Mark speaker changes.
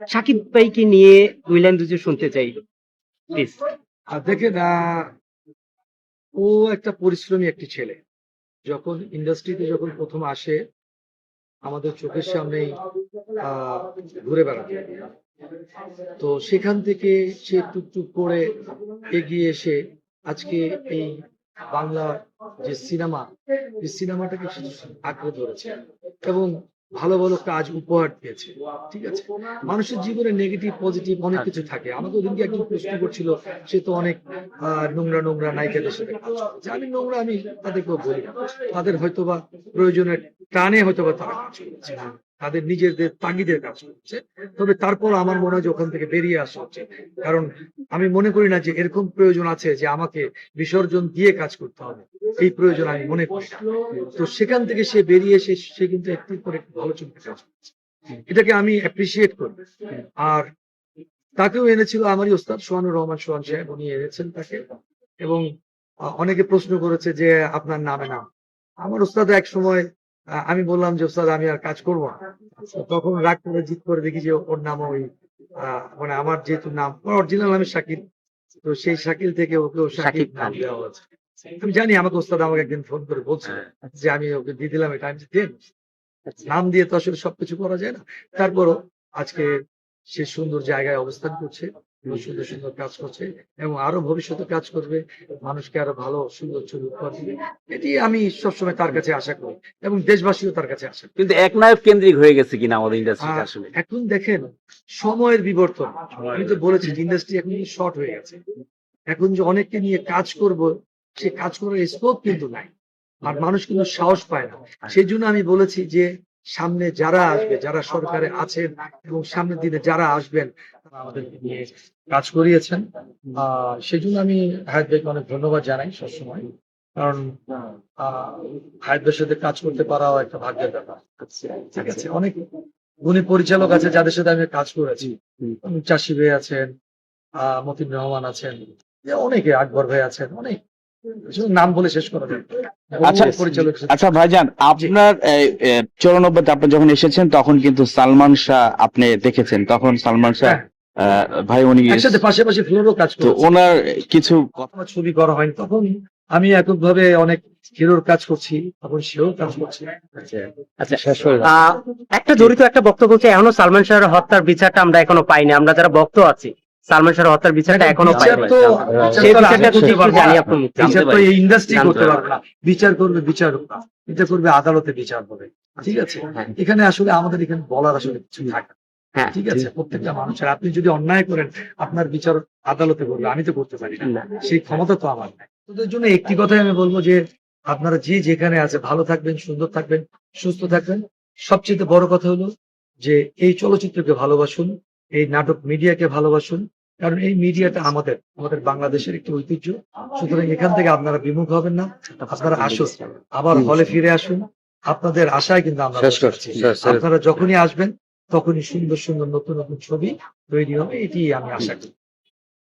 Speaker 1: সাকিব ভাইকে নিয়ে দুই লাইন দুজন শুনতে চাই প্লিজ
Speaker 2: দেখেন ও একটা পরিশ্রমী একটি ছেলে। যখন ইন্ডাস্ট্রিতে যখন প্রথম আসে, আমাদের চোখের সামনেই ঘুরে বেড়াতে। তো সেখান থেকে সে টুকটুক করে এগিয়ে এসে আজকে এই বাংলা যে সিনেমা সিনেমাটাকে আঁকড়ে ধরেছে। এবং ভালো ভালো কাজ উপহার দিয়েছে ঠিক আছে? মানুষের জীবনে নেগেটিভ পজিটিভ অনেক কিছু থাকে। আমাকে ওদিনকে একজন প্রশ্ন করছিল, সে তো অনেক নোংরা নোংরা নায়িকাদের সাথে কাজ আমি নোংরা, আমি তাদেরকেও বলি না। তাদের হয়তোবা প্রয়োজনের টানে হয়তোবা তারা কাজ তাদের নিজেদের তাগিদের কাজ করছে তবে তারপর আমার মনে হয় ওখান থেকে বেরিয়ে আসা উচিত কারণ আমি মনে করি না যে এরকম প্রয়োজন আছে যে আমাকে বিসর্জন দিয়ে কাজ করতে হবে। এই প্রয়োজন আমি মনে করি তো সেখান থেকে সে বেরিয়ে এসে সে কিন্তু একটু পর একটি ভালো চলতে কাজ এটাকে আমি অ্যাপ্রিসিয়েট করি। আর তাকেও এনেছিল আমারই ওস্তাদ সোহানুর রহমান সোহান সাহেব, উনি এনেছেন তাকে। এবং অনেকে প্রশ্ন করেছে যে আপনার নামে নাম। আমার ওস্তাদ এক সময় আমি বললাম যে ওস্তাদ আমি আর কাজ করব না। তখন রাগ করে জিত করে দেখি যে ওর নাম ওই মানে আমার যেহেতু নাম অরিজিনাল নামে শাকিল। তো সেই শাকিল থেকে ওকে শাকিব
Speaker 1: শাকিব
Speaker 2: নাম। দেওয়া হয়েছে। আমি জানি আমাকে ওস্তাদ আমাকে একদিন ফোন করে বলছে যে আমি ওকে দিয়ে দিলাম এটা আমি দেন নাম দিয়ে তো আসলে সবকিছু করা যায় না। তারপরও আজকে সে সুন্দর জায়গায় অবস্থান করছে। সুন্দর সুন্দর কাজ করছে এবং আরও ভবিষ্যতে কাজ করবে মানুষকে আরও ভালো সুন্দর ছবি উপহার দিবে। এটি আমি সবসময় তার কাছে আশা করি এবং দেশবাসীও তার কাছে আশা করি।
Speaker 3: কিন্তু একনায়ক কেন্দ্রিক হয়ে গেছে কিনা আমাদের ইন্ডাস্ট্রিতে
Speaker 2: আর
Speaker 3: আসলে?
Speaker 2: এখন দেখেন সময়ের বিবর্তন। আমি তো বলেছি ইন্ডাস্ট্রি এখন শর্ট হয়ে গেছে। এখন যে অনেককে নিয়ে কাজ করব সে কাজ করার স্কোপ কিন্তু নাই। আর মানুষ কিন্তু সাহস পায় না। সেই জন্য আমি বলেছি যে সামনে যারা আসবে যারা সরকারে আছেন এবং সামনের দিনে যারা আসবেন আমাদেরকে নিয়ে কাজ করিয়েছেন। আহ সেই জন্য আমি হায়াত ভাইকে অনেক ধন্যবাদ জানাই সবসময়। কারণ আহ সাথে কাজ করতে পারাও একটা ভাগ্যের ব্যাপার। ঠিক আছে? অনেক গুণী পরিচালক আছে যাদের সাথে আমি কাজ করেছি। চাষি ভাই আছেন মতিন রহমান আছেন অনেকে আকবর ভাই আছেন অনেক। শুধু নাম বলে শেষ করা যায়।
Speaker 4: আচ্ছা,
Speaker 2: পরিচালক।
Speaker 4: আচ্ছা ভাইজান আপনার চৌরানব্বইতে আপনি যখন এসেছেন তখন কিন্তু সালমান শাহ আপনি দেখেছেন। তখন সালমান শাহ
Speaker 2: হ্যাঁ,
Speaker 4: ভাই উনি
Speaker 2: একসাথে পাশাপাশি ফ্লোরও কাজ
Speaker 4: তো ওনার কিছু
Speaker 2: আমার ছবি করা হয়নি তখন আমি এককভাবে অনেক হিরোর কাজ করছি তখন সেও কাজ করছে।
Speaker 1: আচ্ছা একটা জড়িত একটা বক্তব্য হচ্ছে এখনও সালমান শাহের হত্যার বিচারটা আমরা এখনও পাইনি আমরা যারা ভক্ত আছি সালমান শাহের হত্যার বিচারটা এখনও
Speaker 2: বিচার
Speaker 1: পাইনি। সেই
Speaker 2: বিচার তো
Speaker 1: বিচারটা জানি
Speaker 2: না। বিচার তো এই ইন্ডাস্ট্রি করতে
Speaker 1: পারবে
Speaker 2: না। বিচার করবে না। এটা করবে আদালতে বিচার হবে। ঠিক আছে?
Speaker 1: হ্যাঁ।
Speaker 2: এখানে আসলে আমাদের এখানে বলার আসলে কিছু থাকে না। ঠিক আছে প্রত্যেকটা মানুষের। আপনি যদি অন্যায় করেন আপনার বিচার আদালতে করবে আমি তো করতে পারি না। সেই ক্ষমতা তো আমার নাই। তোদের জন্য একটি কথাই আমি বলব যে আপনারা যে যেখানে আছে ভালো থাকবেন সুন্দর থাকবেন সুস্থ থাকবেন। সবচেয়ে বড় কথা হলো যে এই চলচ্চিত্রকে ভালোবাসুন এই নাটক মিডিয়াকে ভালোবাসুন কারণ এই মিডিয়াটা আমাদের আমাদের বাংলাদেশের একটি ঐতিহ্য। সুতরাং এখান থেকে আপনারা বিমুখ হবেন না আপনারা আসুন আবার হলে ফিরে আসুন। আপনাদের আশায় কিন্তু আমরা। আপনারা যখনই আসবেন তখনই সুন্দর সুন্দর নতুন নতুন ছবি তৈরি হবে এটি আমি আশা করি।